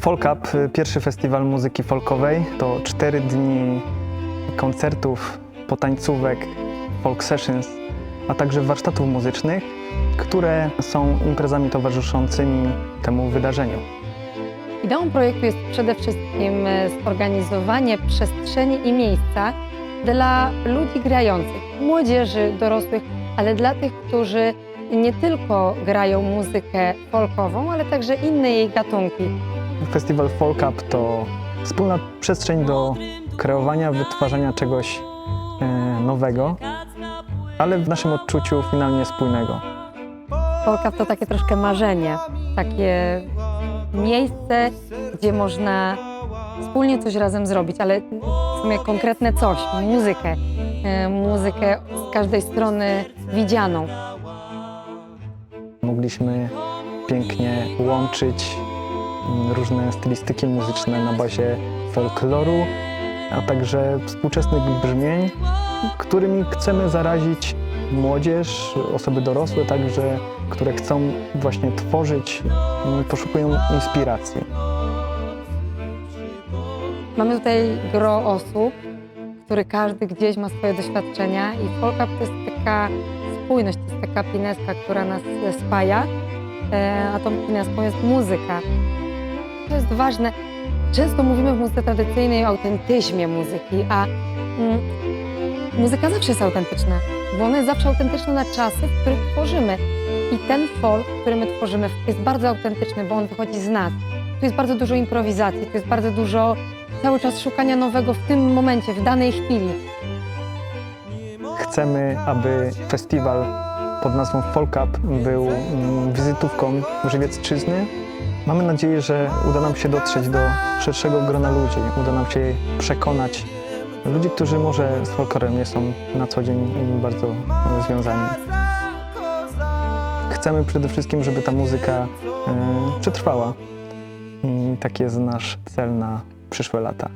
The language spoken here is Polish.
Folk Up, y, pierwszy festiwal muzyki folkowej, to cztery dni koncertów, potańcówek, folk sessions, a także warsztatów muzycznych, które są imprezami towarzyszącymi temu wydarzeniu. Ideą projektu jest przede wszystkim e, zorganizowanie przestrzeni i miejsca dla ludzi grających, młodzieży, dorosłych, ale dla tych, którzy nie tylko grają muzykę folkową, ale także inne jej gatunki. Festiwal Folk Up to wspólna przestrzeń do kreowania, wytwarzania czegoś e, nowego, ale w naszym odczuciu finalnie spójnego. Folka to takie troszkę marzenie, takie miejsce, gdzie można wspólnie coś razem zrobić, ale w sumie konkretne coś, muzykę, e, muzykę z każdej strony widzianą. Mogliśmy pięknie łączyć różne stylistyki muzyczne na bazie folkloru, a także współczesnych brzmień, którymi chcemy zarazić młodzież, osoby dorosłe także, które chcą właśnie tworzyć i poszukują inspiracji. Mamy tutaj gro osób, który każdy gdzieś ma swoje doświadczenia i Folk Up to jest taka spójność, to jest taka pineska, która nas spaja, e, a tą pineską jest muzyka. To jest ważne. Często mówimy w muzyce tradycyjnej o autentyzmie muzyki, a mm, muzyka zawsze jest autentyczna, bo ona jest zawsze autentyczna na czasy, w których tworzymy. I ten folk, który my tworzymy, jest bardzo autentyczny, bo on wychodzi z nas. Tu jest bardzo dużo improwizacji, tu jest bardzo dużo cały czas szukania nowego w tym momencie, w danej chwili. Chcemy, aby festiwal pod nazwą Folk Up był mm, wizytówką Żywiecczyzny. Mamy nadzieję, że uda nam się dotrzeć do szerszego grona ludzi, uda nam się przekonać ludzi, którzy może z folklorem nie są na co dzień bardzo związani. Chcemy przede wszystkim, żeby ta muzyka e, przetrwała. I taki jest nasz cel na przyszłe lata.